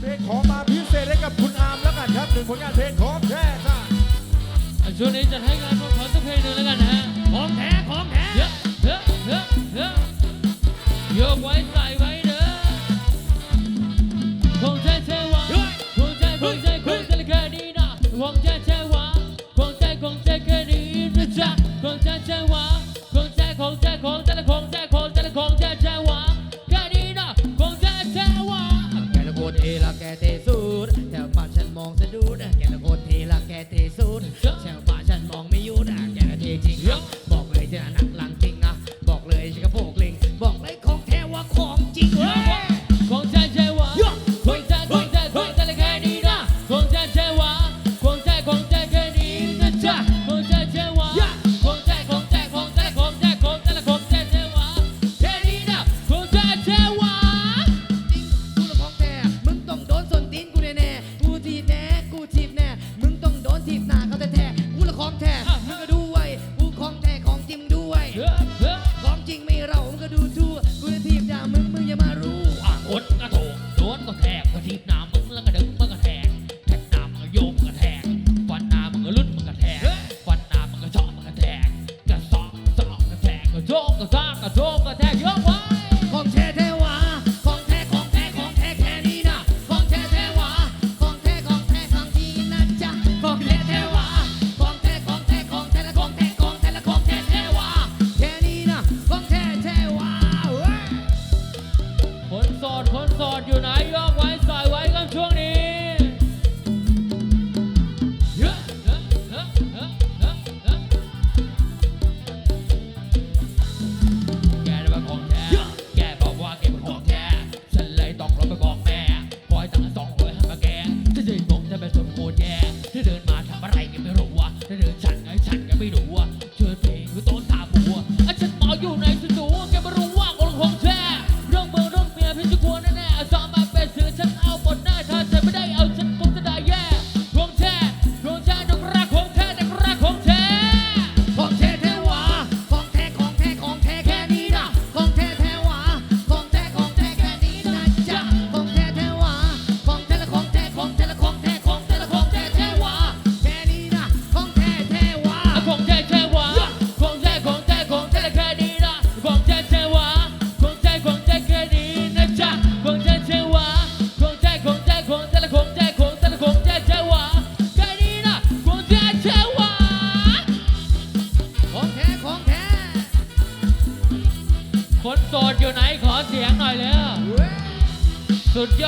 เพลงขอมาพิเศษให้กับคุณอาร์มแล้วกันครับหนึ่งผลงานเพลงของแท้จ้าช่วงนี้จะให้กานของขอสักเพลงหนึ่งแล้วกันนะฮะของแท้ของแท้เยอะเยอะเยอะเยอะไว้ใส่ไว้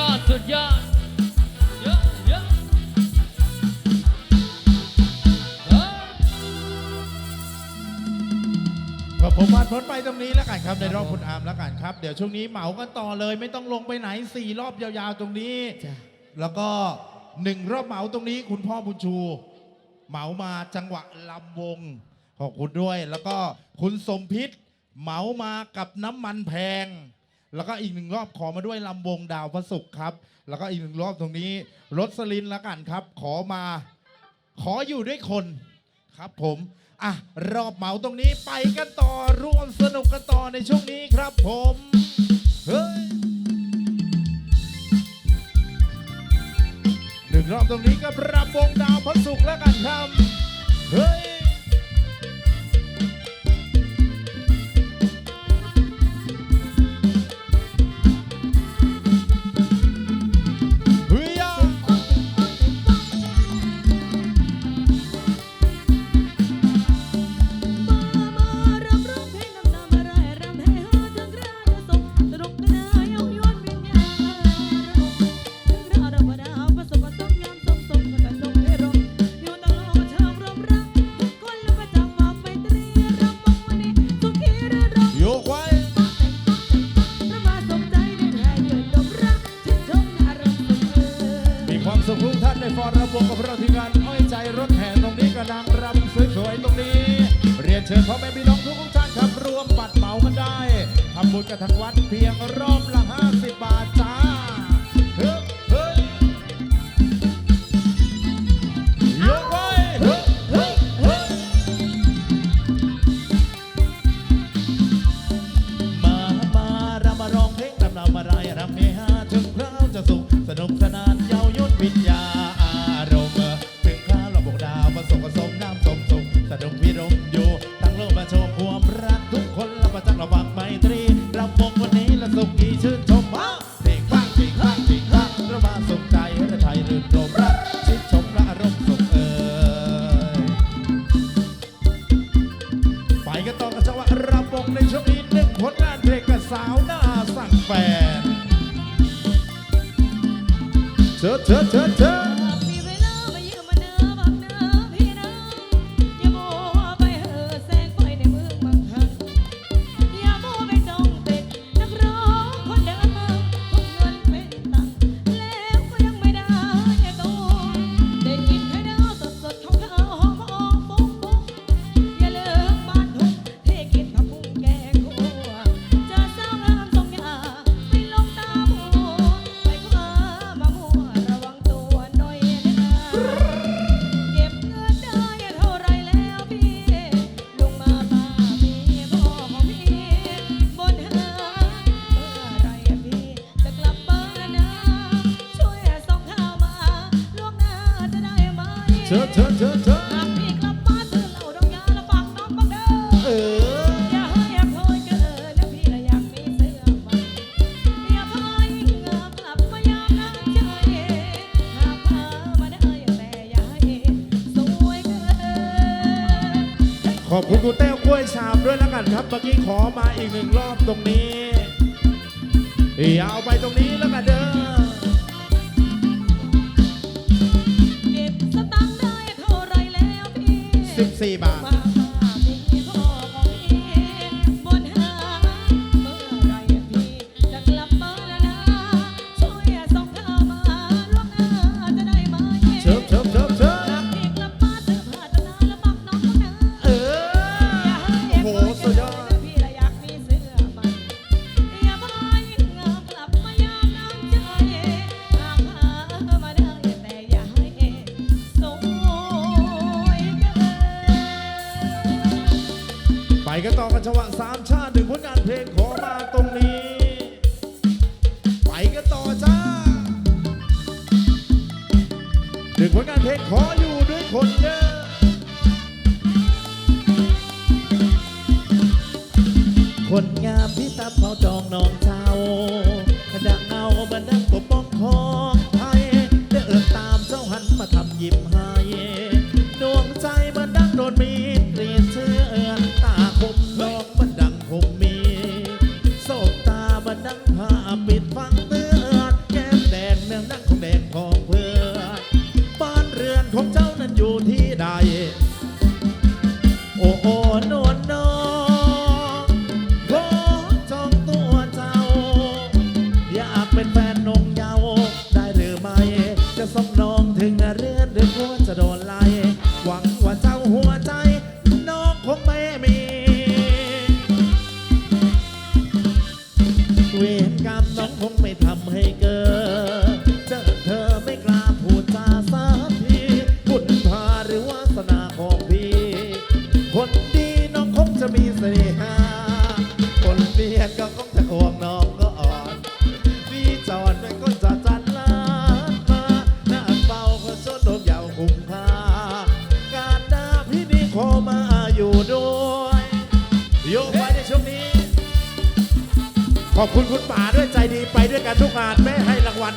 อด สุดยอดผมผ่านพ้นไปตรงนี้แล้วกันครับในรอบคุณอาร์มแล้วกันครับ เดี๋ยวช่วงนี้เหมากันต่อเลย ไม่ต้องลงไปไหนสี่รอบยาวๆตรงนี้แล้วก็หนึ่งรอบเหมาตรงนี้ คุณพ่อบุญชู เหมามาจังหวะลำวงขอบคุณด้วย แล้วก็คุณสมพิษเหมามากับน้ำมันแพง แล้วก็อีกหนึ่งรอบขอมาด้วยลำวงดาวพระศุกร์ครับ แล้วก็อีกหนึ่งรอบตรงนี้รถสลินละกันครับ ขอมา ขออยู่ด้วยคนครับผม อะ รอบเหมาตรงนี้ไปกันต่อร่วมสนุกกันต่อในช่วงนี้ครับผม เฮ้ยหนึ่งรอบตรงนี้ก็รับวงดาวพระศุกร์ละกันครับ เฮ้ย ในฟอร์ระบบกับเราทีมงานอ้อยใจรถแห่ตรงนี้กระดังรำสวยๆตรงนี้ เรียนเชิญพ่อแม่พี่น้องทุกคนชาติครับรวมปัดเหมากันได้ทำบุญกับทางวัดเพียงรอบละห้า Tut, tut, tut, tut. อบคุณคุณแต้วกล้วยชามด้วยแล้วกันครับเมื่อกี้ขอมาอีกหนึ่งรอบตรงนี้เอาไปตรงนี้แล้วกันเด้อเก็บสตางค์ได้เท่าไรแล้วพี่ 14 บาท ขออยู่ด้วยคนเยอ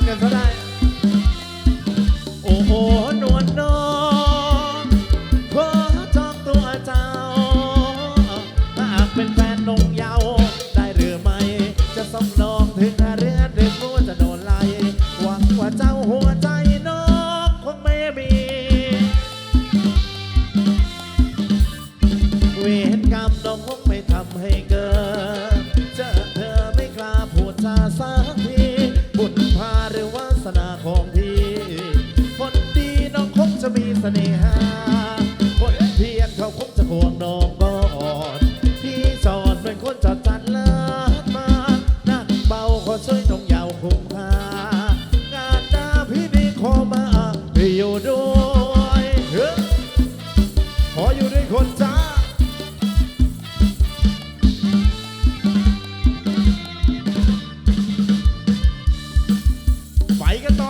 que sonar. สนาของ ahí que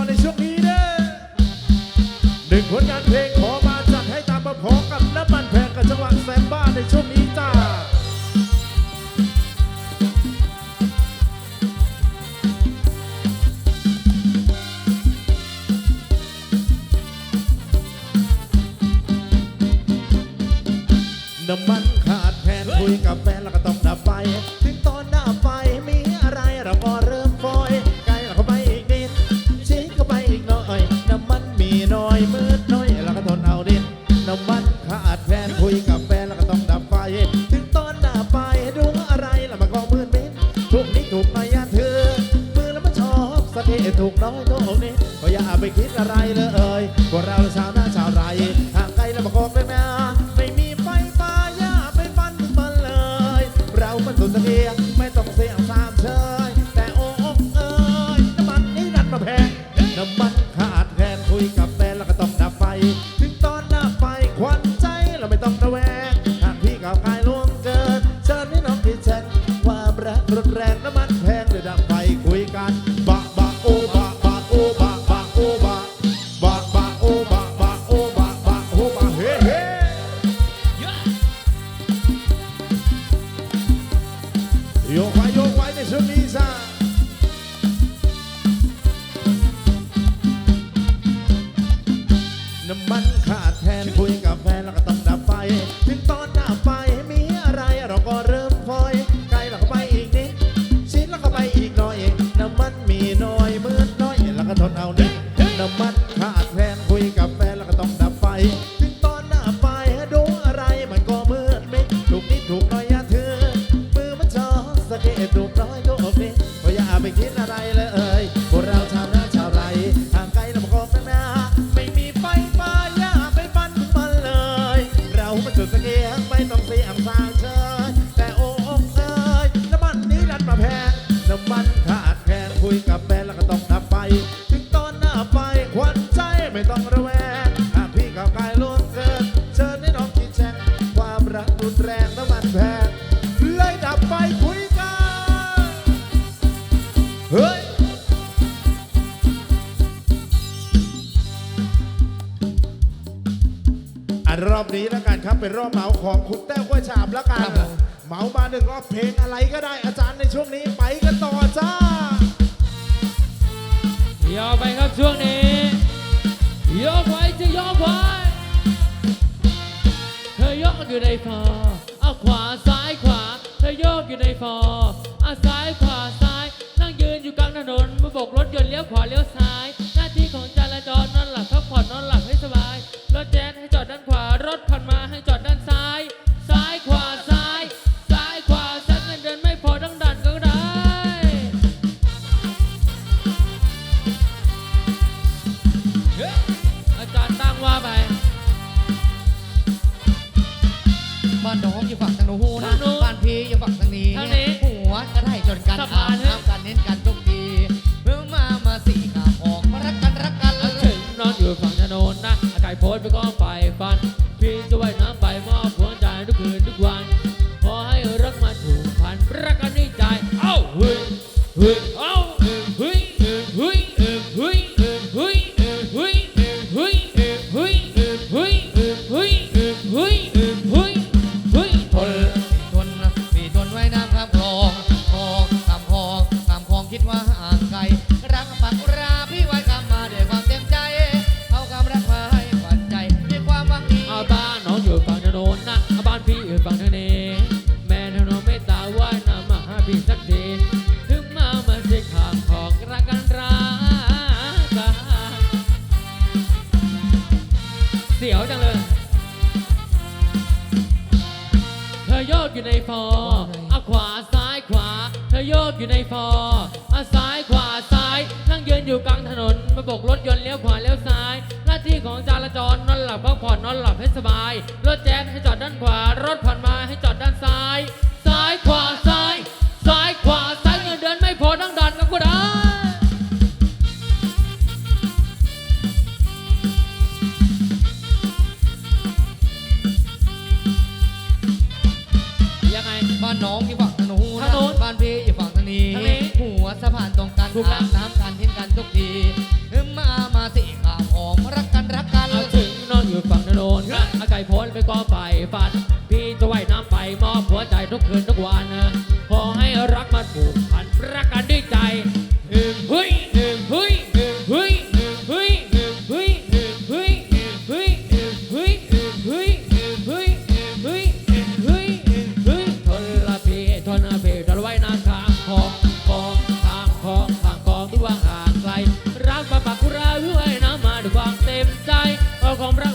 Somebody ันรอบนี้แล้วกันครับเป็นรอบเหมาของคุณแต้วกล้วยฉาบแล้วกันเหมามาหนึ่งรอบเพลงอะไรก็ได้อาจารย์ในช่วงนี้ไปกันต่อจ้ายาวไปครับช่วงนี้ยกไว้จะยกไว้เธอยกอยู่ในฟอเอาขวาซ้ายขวา เธอโยกอยู่ในฟอเอาซ้ายขวาซ้าย นั่งยืนอยู่กลางถนนมาบอกรถยนต์เลี้ยวขวาเลี้ยวซ้ายางถนนมาบกรถยนต์เลี้ยวขวาเลี้ยวซ้าย หน้าที่ของจราจรนอนหลับพักผ่อนนอนหลับให้สบาย รถแจ๊สให้จอดด้านขวารถผ่านมาให้จอดด้านซ้าย see compras